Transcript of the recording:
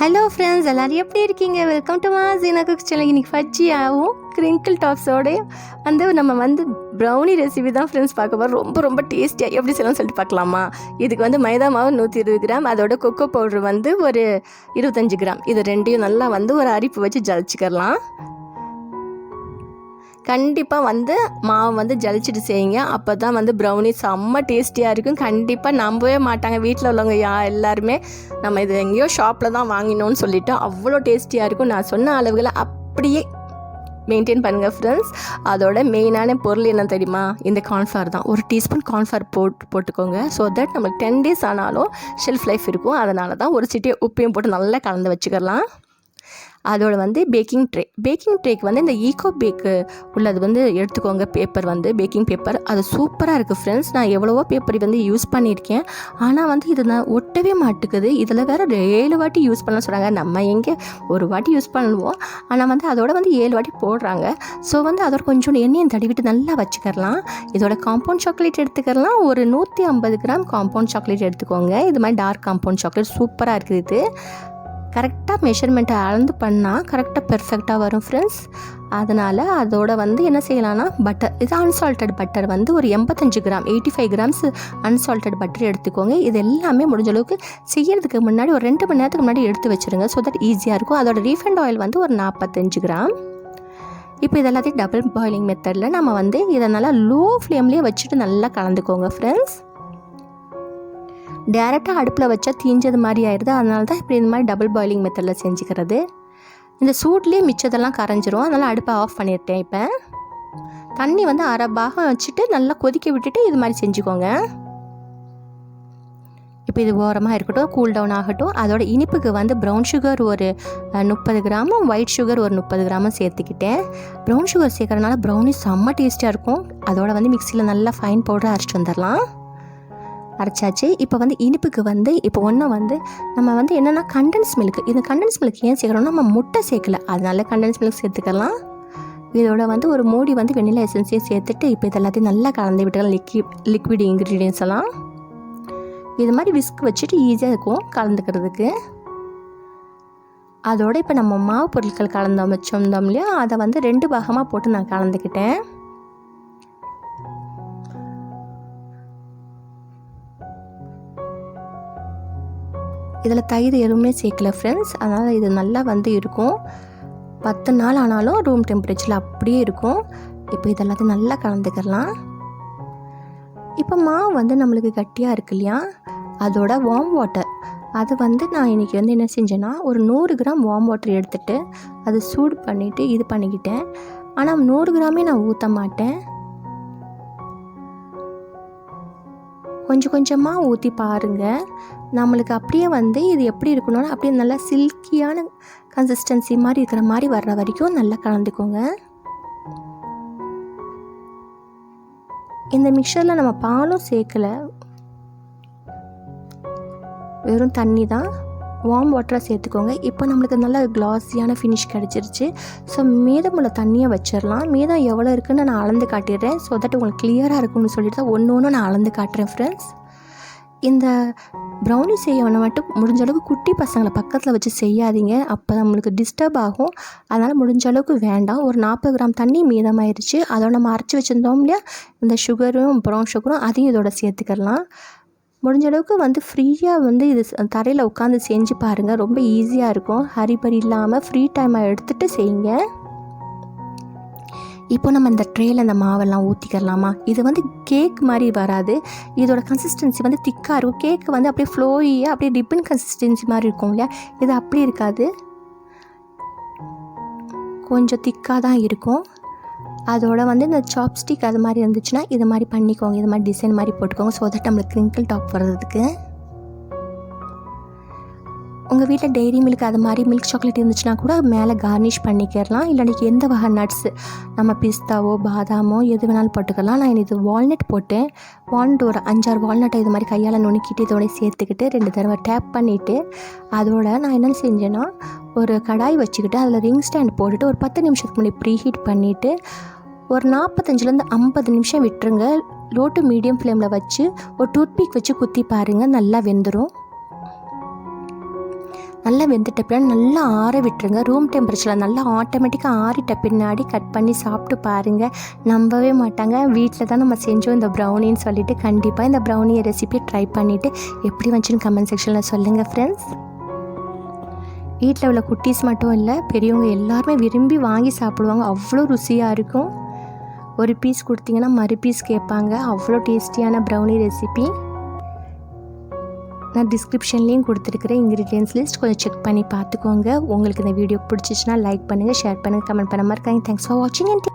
Hello friends எல்லோரும் எப்படி இருக்கீங்க? Welcome to Masina cook channel இன்றைக்கி ஃபச்சியாகவும் கிரிங்கிள் டாப்ஸோடய வந்து நம்ம வந்து ப்ரௌனி ரெசிபி தான் ஃப்ரெண்ட்ஸ் பார்க்க போகிறோம் ரொம்ப ரொம்ப டேஸ்டியாக எப்படி செய்யலாம் சொல்லிட்டு பார்க்கலாமா? இதுக்கு வந்து மைதா மாவு நூற்றி இருபது கிராம் அதோட கொக்கோ பவுடர் வந்து ஒரு இருபத்தஞ்சு கிராம். இது ரெண்டையும் நல்லா வந்து ஒரு அரிப்பு வச்சு ஜலிச்சுக்கலாம் கண்டிப்பாக வந்து மாவு வந்து ஜலிச்சிட்டு செய்யுங்க. அப்போ தான் வந்து ப்ரௌனி செம்ம டேஸ்டியாக இருக்கும். கண்டிப்பாக நம்பவே மாட்டாங்க. வீட்டில் உள்ளவங்க யா எல்லாருமே நம்ம இது எங்கேயோ ஷாப்பில் தான் வாங்கினோன்னு சொல்லிட்டு அவ்வளோ டேஸ்டியாக இருக்கும். நான் சொன்ன அளவுகளை அப்படியே மெயின்டைன் பண்ணுங்கள் ஃப்ரெண்ட்ஸ் அதோட மெயினான பொருள் என்ன தெரியுமா? இந்த கார்ன்ஃப்ளவர் தான். ஒரு டீஸ்பூன் கார்ன்ஃப்ளவர் போட்டு போட்டுக்கோங்க. ஸோ தட் நம்மளுக்கு டென் டேஸ் ஆனாலும் ஷெல்ஃப் லைஃப் இருக்கும். அதனால தான் ஒரு சிட்டியை உப்பையும் போட்டு நல்லா கலந்து வச்சுக்கலாம். அதோட வந்து பேக்கிங் ட்ரே பேக்கிங் ட்ரேக்கு வந்து இந்த ஈகோ பேக்கு உள்ளது வந்து எடுத்துக்கோங்க பேப்பர் வந்து பேக்கிங் பேப்பர் அது சூப்பராக இருக்குது ஃப்ரெண்ட்ஸ் நான் எவ்வளவோ பேப்பர் வந்து யூஸ் பண்ணியிருக்கேன். ஆனால் வந்து இது நான் ஒட்டவே மாட்டுக்குது இதில் வேறு ஏழு வாட்டி யூஸ் பண்ண சொல்கிறாங்க நம்ம எங்கே ஒரு வாட்டி யூஸ் பண்ணுவோம். ஆனால் வந்து அதோட வந்து ஏழு வாட்டி போடுறாங்க. ஸோ வந்து அதோட கொஞ்சோண்டு எண்ணெயும் தடவிட்டு நல்லா வச்சுக்கலாம் இதோட காம்பவுண்ட் சாக்லேட் எடுத்துக்கலாம் ஒரு நூற்றி ஐம்பது கிராம் காம்பவுண்ட் சாக்லேட் எடுத்துக்கோங்க. இது மாதிரி டார்க் காம்பவுண்ட் சாக்லேட் சூப்பராக இருக்குது இது. கரெக்டாக மெஷர்மெண்ட்டை அளந்து பண்ணால் கரெக்டாக பெர்ஃபெக்டாக வரும் ஃப்ரெண்ட்ஸ் அதனால் அதோட வந்து என்ன செய்யலாம்னா பட்டர் இது அன்சால்டட் பட்டர் வந்து ஒரு எண்பத்தஞ்சு gram eighty five grams unsalted butter எடுத்துக்கோங்க. இது எல்லாமே முடிஞ்ச அளவுக்கு செய்யறதுக்கு முன்னாடி ஒரு ரெண்டு மணி நேரத்துக்கு முன்னாடி எடுத்து வச்சுருங்க ஸோ தட் ஈஸியாக இருக்கும். அதோட ரீஃபண்ட் ஆயில் வந்து ஒரு நாற்பத்தஞ்சு கிராம். இப்போ இது எல்லாத்தையும் டபுள் பாயிலிங் மெத்தடில் நம்ம வந்து இதை நல்லா லோ ஃப்ளேம்லேயே வச்சுட்டு நல்லா கலந்துக்கோங்க ஃப்ரெண்ட்ஸ் டேரெக்டாக அடுப்பில் வச்சா தீஞ்சது மாதிரி ஆயிடுது. அதனால தான் இப்படி இந்த மாதிரி டபுள் பாயிலிங் மெத்தடில் செஞ்சுக்கிறது. இந்த சூட்லேயே மிச்சதெல்லாம் கரைஞ்சிரும். அதனால் அடுப்பை ஆஃப் பண்ணியிருக்கேன் இப்போ. தண்ணி வந்து அரை பாகம் வச்சுட்டு நல்லா கொதிக்க விட்டுட்டு இது மாதிரி செஞ்சுக்கோங்க. இப்போ இது ஓரமாக இருக்கட்டும் கூல் டவுன் ஆகட்டும். அதோட இனிப்புக்கு வந்து ப்ரௌன் சுகர் ஒரு முப்பது கிராமும் ஒயிட் சுகர் ஒரு முப்பது கிராமும் சேர்த்துக்கிட்டேன். ப்ரௌன் சுகர் சேர்க்குறதுனால ப்ரௌனி செம்ம டேஸ்ட்டாக இருக்கும். அதோட வந்து மிக்சியில் நல்லா ஃபைன் பவுடர் அரைச்சிட்டு வந்துடலாம். அரைச்சாச்சு. இப்போ வந்து இனிப்புக்கு வந்து இப்போ ஒன்று வந்து நம்ம வந்து என்னென்னா கண்டன்ஸ் மில்க் இந்த கண்டன்ஸ் மில்க் ஏன் சேர்க்குறோம்னா நம்ம முட்டை சேர்க்கல. அதனால கண்டன்ஸ் மில்க் சேர்த்துக்கலாம். இதோட வந்து ஒரு மூடி வந்து வெண்ணிலா எசன்ஸையும் சேர்த்துட்டு இப்போ இது எல்லாத்தையும் நல்லா கலந்து விட்டுக்கலாம் லிக்வி லிக்விட் இன்க்ரீடியன்ஸ் எல்லாம் இது மாதிரி விஸ்க் வச்சுட்டு ஈஸியாக இருக்கும் கலந்துக்கிறதுக்கு. அதோட இப்போ நம்ம மாவு பொருட்கள் கலந்தோம் வச்சோம் இல்லையா? அதை வந்து ரெண்டு பாகமாக போட்டு நான் கலந்துக்கிட்டேன். இதில் தயிர் எதுவுமே சேர்க்கல ஃப்ரெண்ட்ஸ் அதனால் இது நல்லா வந்து இருக்கும். பத்து நாள் ஆனாலும் ரூம் டெம்பரேச்சரில் அப்படியே இருக்கும். இப்போ இதெல்லாத்தையும் நல்லா கலந்துக்கலாம். இப்போ மாவு வந்து நம்மளுக்கு கட்டியாக இருக்கு இல்லையா? அதோட வார்ம் வாட்டர் அது வந்து நான் இன்றைக்கி வந்து என்ன செஞ்சேன்னா ஒரு நூறு கிராம் வார்ம் வாட்டர் எடுத்துகிட்டு அது சூடு பண்ணிவிட்டு இது பண்ணிக்கிட்டேன். ஆனால் நூறு கிராமே நான் ஊற்ற மாட்டேன். கொஞ்சம் கொஞ்சமாக ஊற்றி பாருங்கள் நம்மளுக்கு அப்படியே வந்து இது எப்படி இருக்கணும்னா அப்படியே நல்லா சில்கியான கன்சிஸ்டன்சி மாதிரி இருக்கிற மாதிரி வர்ற வரைக்கும் நல்லா கலந்துக்கோங்க. இந்த மிக்சரில் நம்ம பாலும் சேர்க்கலை. வெறும் தண்ணி தான். வார்ம் வாட்டராக சேர்த்துக்கோங்க. இப்போ நம்மளுக்கு நல்ல கிளாஸியான ஃபினிஷ் கிடச்சிருச்சு. ஸோ மீதம் உள்ள தண்ணியை வச்சிடலாம். மீதம் எவ்வளோ இருக்குன்னு நான் அளந்து காட்டிடுறேன். ஸோ தட் உங்களுக்கு கிளியராக இருக்கும்னு சொல்லிட்டு தான் ஒன்று ஒன்று நான் அளந்து காட்டுறேன் ஃப்ரெண்ட்ஸ் இந்த ப்ரௌனி செய்யவனை மட்டும் முடிஞ்ச அளவுக்கு குட்டி பசங்களை பக்கத்தில் வச்சு செய்யாதீங்க. அப்போ நம்மளுக்கு டிஸ்டர்ப் ஆகும். அதனால் முடிஞ்ச அளவுக்கு வேண்டாம். ஒரு நாற்பது கிராம் தண்ணி மீதமாயிருச்சு. அதோட நம்ம அரைச்சி வச்சுருந்தோம் இல்லையா? இந்த சுகரும் ப்ரௌன் சுகரும் அதையும் இதோட சேர்த்துக்கலாம். முடிஞ்ச அளவுக்கு வந்து ஃப்ரீயாக வந்து இது தரையில் உட்காந்து செஞ்சு பாருங்கள் ரொம்ப ஈஸியாக இருக்கும். ஹரிபரி இல்லாமல் ஃப்ரீ டைமை எடுத்துகிட்டு செய்யுங்க. இப்போ நம்ம இந்த ட்ரேயில் அந்த மாவெல்லாம் ஊற்றிக்கிறலாமா இது வந்து கேக் மாதிரி வராது. இதோட கன்சிஸ்டன்சி வந்து திக்காக இருக்கும். கேக் வந்து அப்படியே ஃப்ளோயியாக அப்படியே டிப்பன் கன்சிஸ்டன்சி மாதிரி இருக்கும் இல்லையா? இது அப்படி இருக்காது. கொஞ்சம் திக்காக தான் இருக்கும். அதோட வந்து இந்த சாப்ஸ்டிக் அது மாதிரி இருந்துச்சுன்னா இது மாதிரி பண்ணிக்கோங்க. இது மாதிரி டிசைன் மாதிரி போட்டுக்கோங்க. ஸோ தட் நம்மளுக்கு கிரிங்கிள் டாப் வர்றதுக்கு. உங்கள் வீட்டில் டெய்ரி மில்க் அது மாதிரி மில்க் சாக்லேட் இருந்துச்சுன்னா கூட மேலே கார்னிஷ் பண்ணிக்கிறலாம் இல்லாட்டி எந்த வகை நட்ஸு நம்ம பிஸ்தாவோ பாதாமோ எது வேணாலும் போட்டுக்கலாம். நான் இது வால்நட் போட்டேன். வால்நட் ஒரு அஞ்சாறு வால்நட்டை இது மாதிரி கையால் நுணுக்கிட்டு இதோட சேர்த்துக்கிட்டு ரெண்டு தடவை டேப் பண்ணிவிட்டு அதோட நான் என்ன செஞ்சேன்னா ஒரு கடாய் வச்சுக்கிட்டு அதில் ரிங் ஸ்டாண்ட் போட்டுட்டு ஒரு பத்து நிமிஷத்துக்கு முன்னாடி ப்ரீ ஹீட் பண்ணிவிட்டு ஒரு நாற்பத்தஞ்சிலேருந்து ஐம்பது நிமிஷம் விட்டுருங்க. லோ டு மீடியம் ஃப்ளேமில் வச்சு ஒரு டூத்பிக் வச்சு குத்தி பாருங்கள் நல்லா வெந்துடும் நல்லா வெந்துட்ட பின்னாடி நல்லா ஆற விட்டுருங்க. ரூம் டெம்பரேச்சரில் நல்லா ஆட்டோமேட்டிக்காக ஆறிட்ட பின்னாடி கட் பண்ணி சாப்பிட்டு பாருங்கள் நம்பவே மாட்டாங்க. வீட்டில் தான் நம்ம செஞ்சோம் இந்த ப்ரௌனின்னு சொல்லிவிட்டு கண்டிப்பாக இந்த ப்ரௌனி ரெசிபியை ட்ரை பண்ணிவிட்டு எப்படி வந்துச்சுன்னு கமெண்ட் செக்ஷனில் சொல்லுங்கள் ஃப்ரெண்ட்ஸ் வீட்டில் உள்ள குட்டீஸ் மட்டும் இல்லை பெரியவங்க எல்லாருமே விரும்பி வாங்கி சாப்பிடுவாங்க. அவ்வளோ ருசியாக இருக்கும். ஒரு பீஸ் கொடுத்தீங்கன்னா மறு பீஸ் கேட்பாங்க. அவ்வளோ டேஸ்டியான ப்ரௌனி ரெசிபி நான் டிஸ்கிரிப்ஷன்லேயும் கொடுத்துருக்குறேன். இன்க்ரீடியன்ஸ் லிஸ்ட் கொஞ்சம் செக் பண்ணி பார்த்துக்கோங்க. உங்களுக்கு இந்த வீடியோ பிடிச்சிச்சுன்னா லைக் பண்ணுங்கள் ஷேர் பண்ணுங்கள் கமெண்ட் பண்ண மாதிரி இருக்காங்க தேங்க்ஸ் ஃபார் வாட்சிங் அண்ட்